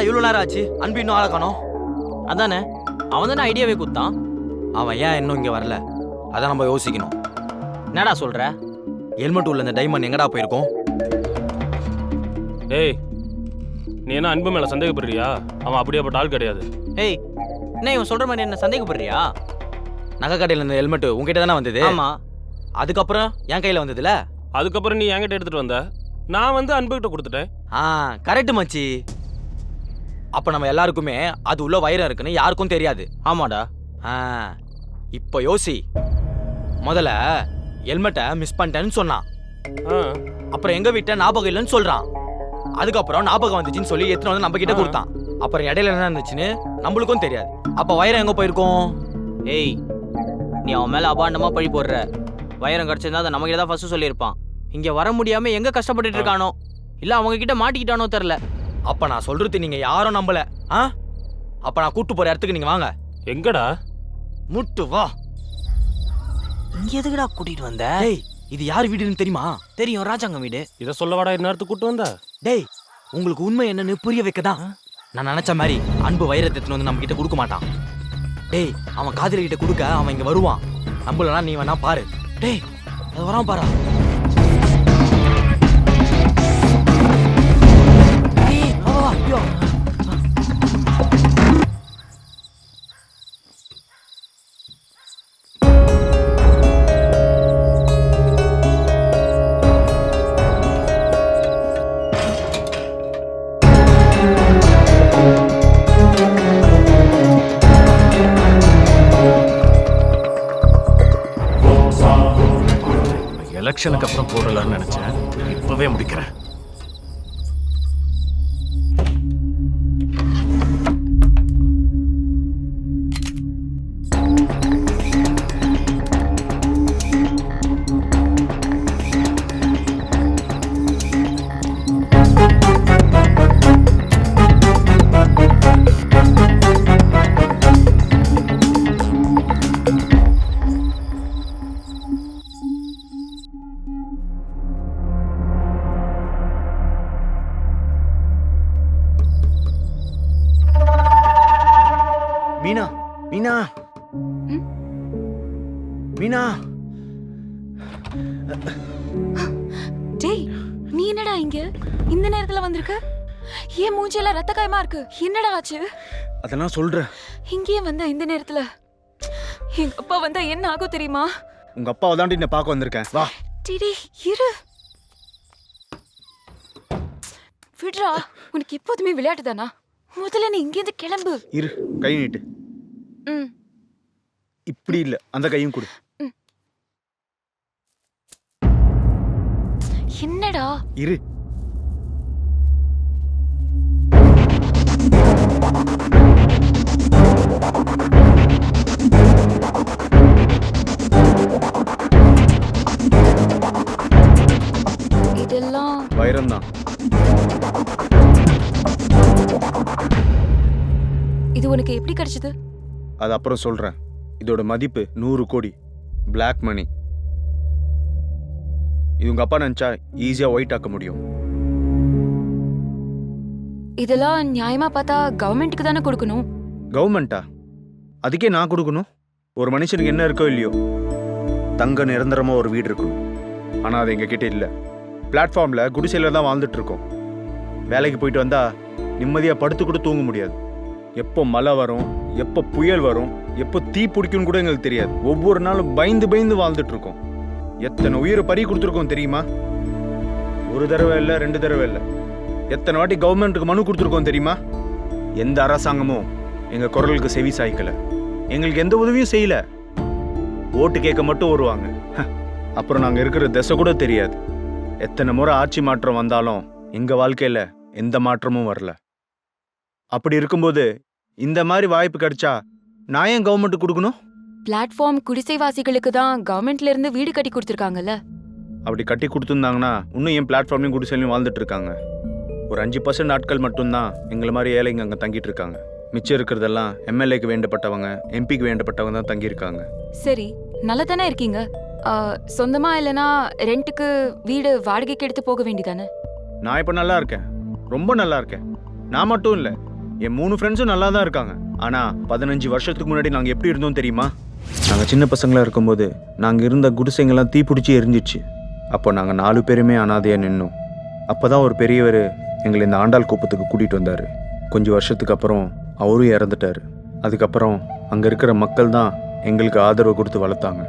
என்னடா இவ்வளோ நேரம் ஆச்சு? அன்பு இன்னும் ஆளை காணோம். அதானே? அவன் தானே ஐடியாவே கொடுத்தான்? அவன் ஏன் இன்னும் இங்கே வரல? அதான் நம்ம யோசிக்கணும். என்னடா சொல்ற? ஹெல்மெட் உள்ள இந்த டைமண்ட் எங்கடா போயிருக்கோம்? டேய் நீ என்ன அன்பு மேல சந்தேகப்படுறியா? அவன் அப்படியேப்பட்ட ஆள் கிடையாது. ஏய் என்ன இவன் சொல்ற மாதிரி என்ன சந்தேகப்படுறியா? நகை கடையில் இந்த ஹெல்மெட் உங்ககிட்ட தானே வந்தது? ஆமா. அதுக்கப்புறம் என் கையில் வந்ததுல? அதுக்கப்புறம் நீ என்கிட்ட எடுத்துட்டு வந்த? நான் வந்து அன்புகிட்ட கொடுத்துட்டேன். ஆ கரெக்ட் மச்சி. அப்போ நம்ம எல்லாருக்குமே அது உள்ள வைரம் இருக்குன்னு யாருக்கும் தெரியாது. ஆமாடா. ஆ இப்போ யோசி. முதல்ல ஹெல்மெட்டை மிஸ் பண்ணிட்டேன்னு சொன்னான். அப்புறம் எங்க வீட்டை ஞாபகம் இல்லைன்னு சொல்றான். அதுக்கப்புறம் ஞாபகம் வந்துச்சுன்னு சொல்லி எத்தனை வந்து நம்ம கிட்ட. கொடுத்தான். அப்புறம் இடையில என்ன இருந்துச்சுன்னு நம்மளுக்கும் தெரியாது. அப்ப வைரம் எங்க போயிருக்கோம்? ஏய் நீ அவன் மேல அபாண்டமா பழி போடுற. வைரம் கிடைச்சிருந்தா அதை நம்ம தான் ஃபர்ஸ்ட் சொல்லியிருப்பான். இங்க வர முடியாம எங்க கஷ்டப்பட்டுட்டு இருக்கானோ? இல்ல அவங்க கிட்ட மாட்டிக்கிட்டானோ தெரியல. அப்ப நான் சொல்றது நீங்க யாரும் நம்பல. ஆ? அப்ப நான் கூட்டு போற இடத்துக்கு நீங்க வாங்க. எங்கடா? முட்டு வா. இங்க எதுக்குடா கூட்டிட்டு வந்த? டேய் இது யார் வீடுன்னு தெரியுமா? தெரியும் ராஜாங்க வீடு. இதை சொல்ல வாடா இந்நேரத்துக்கு கூட்டு வந்த? டேய் உங்களுக்கு உண்மை என்னன்னு புரிய வைக்கதான். நான் நினைச்ச மாதிரி அன்பு வைரத்தை எடுத்துன்னு வந்து நம்ம கிட்ட கொடுக்க மாட்டான். டேய் அவன் காதலி கிட்ட கொடுக்க அவன் இங்க வருவான். நம்பலனா நீ வேணா பாரு. டேய் அது வரான் பாரா. எலெக்ஷனுக்கு அப்புறம் போடலாம்னு நினைச்சேன். இப்பவே முடிக்கிறேன். டேய் நீ என்னடா இங்க? இந்த நேரத்துல வந்திருக்க? ஏன் மூஞ்சியெல்லாம் ரத்த காயமா இருக்கு. என்னடா ஆச்சு? அதெல்லாம் சொல்றேன். இங்கேயே வந்த இந்த நேரத்துல? எங்க அப்பா வந்தா என்ன ஆகும் தெரியுமா? உங்க அப்பாவை தாண்டி என்ன பார்க்க வந்திருக்கேன். வா. டிடி இரு. விடுறா உனக்கு எப்போதுமே விளையாட்டு தானா? முதல்ல நீ இங்கேருந்து கிளம்பு. இரு கை நீட்டு. ம். இப்படி இல்ல அந்த கையும் கொடு. என்னடா? இரு. இதெல்லாம் வைரம் தான் இது உனக்கு எப்படி கிடைச்சது? அது அப்புறம் சொல்றேன். இதோட மதிப்பு நூறு கோடி. பிளாக் மணி இது உங்க அப்பா நினைச்சா ஈஸியா ஒயிட் ஆக்க முடியும். இதெல்லாம் நியாயமா பார்த்தா கவர்மெண்ட்டுக்கு தானே கொடுக்கணும்? கவர்மெண்ட்டா அதுக்கே நான் கொடுக்கணும்? ஒரு மனுஷனுக்கு என்ன இருக்கோ இல்லையோ? தங்க நிரந்தரமா ஒரு வீடு இருக்கணும் ஆனா அது எங்க கிட்ட இல்ல. பிளாட்ஃபார்ம்ல குடிசையில தான் வாழ்ந்துட்டு இருக்கோம். வேலைக்கு போயிட்டு வந்தா நிம்மதியா படுத்து கூட தூங்க முடியாது. எப்போ மழை வரும் எப்போ புயல் வரும் எப்போ தீ பிடிக்கும்னு கூட எங்களுக்கு தெரியாது. ஒவ்வொரு நாளும் பயந்து பயந்து வாழ்ந்துட்டு இருக்கோம். எத்தனை உயிரை பறி கொடுத்துருக்கோம் தெரியுமா? ஒரு தடவை இல்லை ரெண்டு தடவை இல்லை. எத்தனை வாட்டி கவர்மெண்ட்டுக்கு மனு கொடுத்துருக்கோம் தெரியுமா? எந்த அரசாங்கமும் எங்கள் குரலுக்கு செவி சாய்க்கலை. எங்களுக்கு எந்த உதவியும் செய்யலை. ஓட்டு கேட்க மட்டும் வருவாங்க. அப்புறம் நாங்கள் இருக்கிற திசை கூட தெரியாது. எத்தனை முறை ஆட்சி மாற்றம் வந்தாலும் எங்கள் வாழ்க்கையில் எந்த மாற்றமும் வரல. அப்படி இருக்கும்போது இந்த மாதிரி வாய்ப்பு கிடைச்சா நான் ஏன் கவர்மெண்ட்டுக்கு கொடுக்கணும்? பிளாட்ஃபார்ம் குடிசைவாசிகளுக்கு தான் கவர்மெண்ட்ல இருந்து வீடு கட்டி கொடுத்துருக்காங்கல்ல. அப்படி கட்டி கொடுத்துருந்தாங்கன்னா இன்னும் என் பிளாட்ஃபார்ம்லையும் குடிசையிலையும் வாழ்ந்துட்டு இருக்காங்க ஒரு அஞ்சு பர்சன்ட் ஆட்கள் மட்டும்தான் எங்களை மாதிரி ஏழைங்க அங்கே தங்கிட்டு இருக்காங்க மிச்சம் இருக்கிறதெல்லாம் எம்எல்ஏக்கு வேண்டப்பட்டவங்க எம்பிக்கு வேண்டப்பட்டவங்க தான் தங்கியிருக்காங்க. சரி நல்லா தானே இருக்கீங்க சொந்தமா இல்லனா ரெண்ட்டுக்கு வீடு வாடகைக்கு எடுத்து போக வேண்டியதானே? நான் இப்போ நல்லா இருக்கேன். ரொம்ப நல்லா இருக்கேன். நான் மட்டும் இல்லை என் மூணு ஃப்ரெண்ட்ஸும் நல்லா தான் இருக்காங்க. ஆனா பதினஞ்சு வருஷத்துக்கு முன்னாடி நாங்க எப்படி இருந்தோம் தெரியுமா? நாங்கள் சின்ன பசங்களாக இருக்கும்போது நாங்கள் இருந்த குடிசைங்கெல்லாம் தீப்பிடிச்சி எரிஞ்சிச்சு. அப்போ நாங்கள் நாலு பேருமே அனாதையாக நின்னோம். அப்பதான் ஒரு பெரியவர் எங்களை இந்த ஆண்டாள் குப்பத்துக்கு கூட்டிகிட்டு வந்தார். கொஞ்சம் வருஷத்துக்கு அப்புறம் அவரும் இறந்துட்டாரு. அதுக்கப்புறம் அங்கே இருக்கிற மக்கள் தான் எங்களுக்கு ஆதரவு கொடுத்து வளர்த்தாங்க.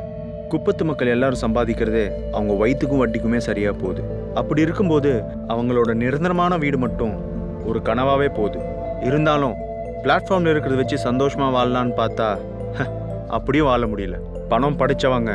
குப்பத்து மக்கள் எல்லாரும் சம்பாதிக்கிறதே அவங்க வயிற்றுக்கும் வட்டிக்குமே சரியாக போகுது. அப்படி இருக்கும்போது அவங்களோட நிரந்தரமான வீடு மட்டும் ஒரு கனவாகவே போகுது. இருந்தாலும் பிளாட்ஃபார்மில் இருக்கிறத வச்சு சந்தோஷமாக வாழலான்னு பார்த்தா அப்படியும் வாழ முடியல. பணம் படைச்சவங்க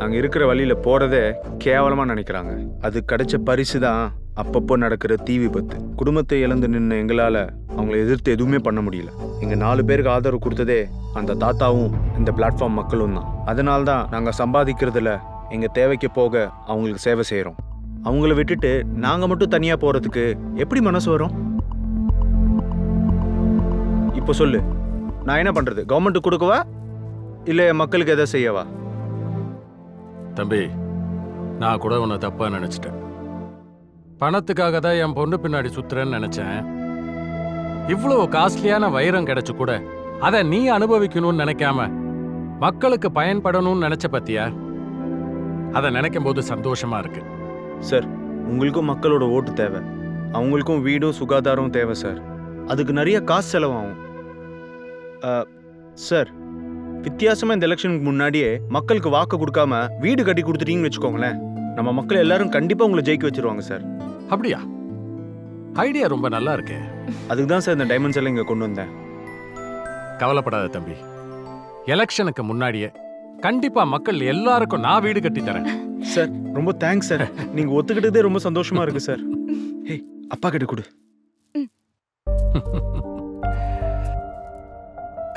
நாங்கள் இருக்கிற வழியில் போகிறதே கேவலமாக நினைக்கிறாங்க. அது கிடைச்ச பரிசு தான் அப்பப்போ நடக்கிற தீ விபத்து. குடும்பத்தை இழந்து நின்று எங்களால் அவங்கள எதிர்த்து எதுவுமே பண்ண முடியல. எங்கள் நாலு பேருக்கு ஆதரவு கொடுத்ததே அந்த தாத்தாவும் இந்த பிளாட்ஃபார்ம் மக்களும் தான். அதனால தான் நாங்கள் சம்பாதிக்கிறதுல எங்கள் தேவைக்கு போக அவங்களுக்கு சேவை செய்கிறோம் அவங்கள விட்டுட்டு நாங்கள் மட்டும் தனியாக போகிறதுக்கு எப்படி மனசு வரும்? இப்போ சொல்லு. நான் என்ன பண்ணுறது கவர்மெண்ட்டு கொடுக்கவா? இல்ல மக்களுக்கு எதை செய்யவா? தம்பி நான் கூட உன்னை தப்பா நினைச்சிட்டேன். பணத்துக்காக தான் என் பொண்ணு பின்னாடி சுத்துறேன்னு நினைச்சேன். இவ்வளவு காஸ்ட்லியான வைரம் கிடைச்சு கூட அதை நீ அனுபவிக்கணும்னு நினைக்காம மக்களுக்கு பயன்படணும்னு நினைச்ச பத்தியா? அதை நினைக்கும் போது சந்தோஷமா இருக்கு. சார் உங்களுக்கும் மக்களோட ஓட்டு தேவை. அவங்களுக்கும் வீடும் சுகாதாரமும் தேவை சார். அதுக்கு நிறைய காசு செலவாகும். சார் வித்தியாசமா இந்த எலெக்ஷனுக்கு முன்னாடியே மக்களுக்கு வாக்கு கொடுக்காம வீடு கட்டி கொடுத்துட்டீங்கன்னு வச்சுக்கோங்களேன். நம்ம மக்கள் எல்லாரும் கண்டிப்பா உங்களை ஜெயிக்க வச்சிருவாங்க சார் அப்படியா? ஐடியா ரொம்ப நல்லா இருக்கே. அதுக்கு தான் சார் இந்த டைமண்ட்ஸ் எல்லாம் இங்க கொண்டு வந்தேன். கவலைப்படாத தம்பி. எலெக்ஷனுக்கு முன்னாடியே கண்டிப்பா மக்கள் எல்லாருக்கும் நான் வீடு கட்டி தரேன். சார் ரொம்ப தேங்க்ஸ் சார் நீங்க ஒத்துக்கிட்டதே ரொம்ப சந்தோஷமா இருக்கு சார் ஹே அப்பா கிட்ட கொடு.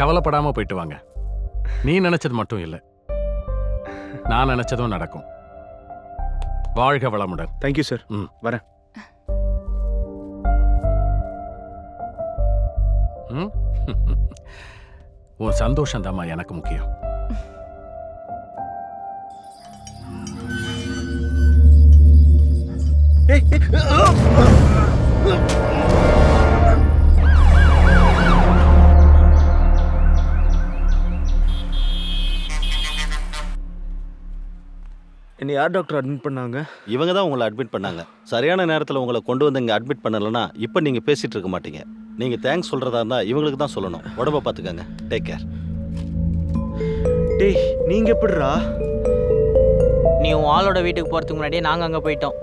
கவலைப்படாம போயிட்டு வாங்க. நீ நினைச்சது மட்டும் இல்ல. நான் நினைச்சதும் நடக்கும். வாழ்க வளமுடன். தேங்க்யூ சார் ம். வரேன். ம்? உன் சந்தோஷம் எனக்கு முக்கியம். ஏய், யார் டாக்டர் அட்மிட் பண்ணாங்க? இவங்க தான் உங்களை அட்மிட் பண்ணாங்க. சரியான நேரத்தில் உங்களை கொண்டு வந்து இங்கே அட்மிட் பண்ணலைன்னா இப்போ நீங்கள் பேசிகிட்டு இருக்க மாட்டீங்க. நீங்கள் தேங்க்ஸ் சொல்கிறதா இருந்தால் இவங்களுக்கு தான் சொல்லணும். உடம்ப பார்த்துக்கங்க டேக் கேர் டேய் நீங்க எப்படிரா நீ உன் ஆளோட வீட்டுக்கு போகிறதுக்கு முன்னாடியே நாங்கள் அங்கே போயிட்டோம்.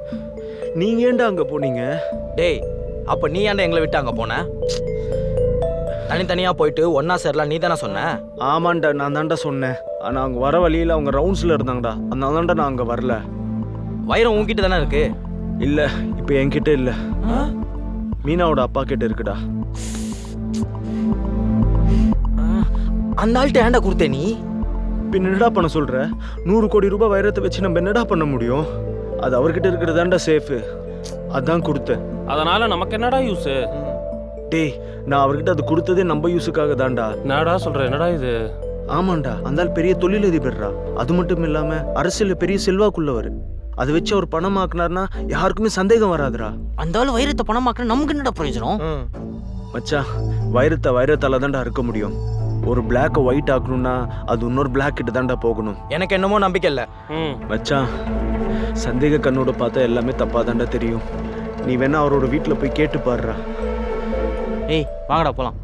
நீங்க ஏன்டா அங்க போனீங்க? டேய் அப்ப நீ ஏன்டா எங்களை விட்டு அங்க போன? தனித்தனியா போயிட்டு ஒன்னா சேரலாம் நீ தானே சொன்ன? ஆமாண்டா நான் தான்டா சொன்னேன். ஆனா அவங்க வர வழியில அவங்க ரவுண்ட்ஸ்ல இருந்தாங்கடா. அதனால தான்டா நான் அங்க வரல. வைரம் உன்கிட்ட தானே இருக்கு? இல்ல இப்போ என்கிட்ட இல்ல. மீனாவோட அப்பா கிட்ட இருக்குடா. அந்த ஆள்கிட்ட ஏன்டா கொடுத்த நீ? பின்ன என்னடா பண்ண சொல்ற? நூறு கோடி ரூபாய் வைரத்தை வச்சு நம்ம என்னடா பண்ண முடியும்? அது அவர்கிட்ட இருக்கிறதாண்டா சேஃபு அதான் கொடுத்தேன். அதனால நமக்கு என்னடா யூஸ் டேய் நான் அவர்கிட்ட அது கொடுத்ததே நம்ம யூஸுக்காக தான்டா. என்னடா சொல்ற என்னடா இது? ஆமாண்டா அந்த ஆள் பெரிய தொழிலதிபர்ரா. அது மட்டும் இல்லாம அரசியல்ல பெரிய செல்வாக்குள்ளவர். அதை வச்சு அவர் பணம் ஆக்குனார்னா யாருக்குமே சந்தேகம் வராதுடா. அந்த ஆள் வைரத்தை பணமாக்குற நமக்கு என்னடா பிரயோஜனம்? மச்சான் வைரத்தை வைரத்தால தான்டா இருக்க முடியும். ஒரு பிளாக்கை ஒயிட் ஆக்கணும்னா அது இன்னொரு பிளாக் கிட்ட தான்டா போகணும். எனக்கு என்னமோ நம்பிக்கை இல்ல. மச்சான் சந்தேக கண்ணோட பார்த்தா எல்லாமே தப்பா தான்டா தெரியும். நீ வேணா அவரோட வீட்டில் போய் கேட்டு பாருடா. ஏய் வாங்கடா போகலாம்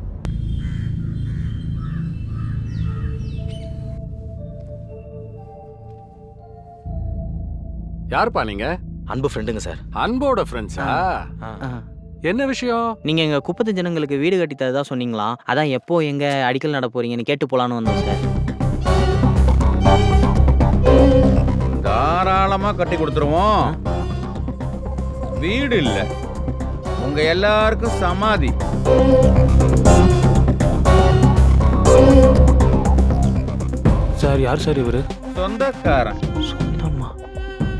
யாருப்பா நீங்க? அன்பு ஃப்ரெண்டுங்க சார். அன்போட ஃப்ரெண்ட்ஸா என்ன விஷயம்? நீங்க எங்க குப்பத்து ஜனங்களுக்கு வீடு கட்டி தரதா சொன்னீங்களா? அதான் எப்போ எங்க அடிக்கல் நட போறீங்கன்னு கேட்டு போலான்னு வந்தோம் சார். தாராளமா கட்டி கொடுத்துருவோம். வீடு இல்ல. உங்க எல்லாருக்கும் சமாதி. சார் யார் சார் இவரு? சொந்தக்காரன்.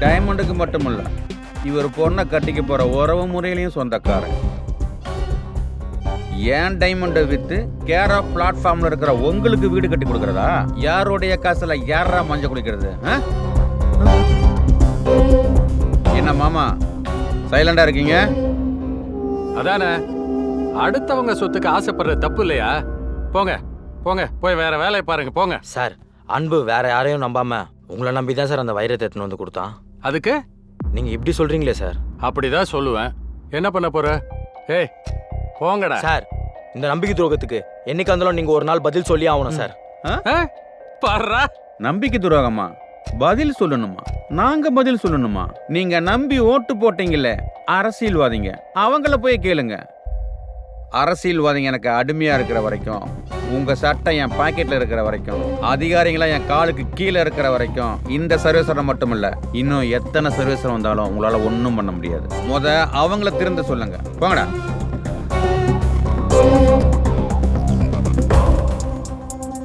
டைமண்டுக்கு மட்டுமல்ல இவர் பொண்ணை கட்டிக்க போற உறவு முறையிலையும் சொந்தக்காரன். ஏன் டைமண்டை வித்து கேரா பிளாட்ஃபார்ம்ல இருக்கிற உங்களுக்கு வீடு கட்டி கொடுக்கறதா? யாருடைய காசுல யாரா மஞ்சள் குடிக்கிறது? என்ன மாமா சைலண்டா இருக்கீங்க? அதானே? அடுத்தவங்க சொத்துக்கு ஆசைப்படுறது தப்பு இல்லையா? போங்க போங்க போய் வேற வேலையை பாருங்க போங்க. சார் அன்பு வேற யாரையும் நம்பாம உங்களை நம்பி தான் சார் அந்த வைரத்தை எடுத்துன்னு வந்து கொடுத்தான். அதுக்கு? நீங்க இப்படி சொல்றீங்களே சார். அப்படிதான் சொல்லுவேன். என்ன பண்ண போற? ஏய் போங்கடா. சார் இந்த நம்பிக்கை துரோகத்துக்கு என்னைக்கு இருந்தாலும் நீங்க ஒரு நாள் பதில் சொல்லி ஆகணும் சார். பாடுறா. நம்பிக்கை துரோகமா? பதில் சொல்லணுமா? நாங்க பதில் சொல்லணுமா? நீங்க நம்பி ஓட்டு போட்டீங்கல்ல அரசியல்வாதிங்க. அவங்கள போய் கேளுங்க. அரசியல்வாதிங்க எனக்கு அடிமையா இருக்கிற வரைக்கும் உங்க சட்டை என் பாக்கெட்ல இருக்கிற வரைக்கும் அதிகாரிகளா என் காலுக்கு கீழே இருக்கிற வரைக்கும் இந்த சர்வீசரை மட்டும் இல்ல இன்னும் எத்தனை சர்வீசர் வந்தாலும் உங்களால ஒன்றும் பண்ண முடியாது. முத அவங்கள திருந்த சொல்லுங்க. போங்கடா.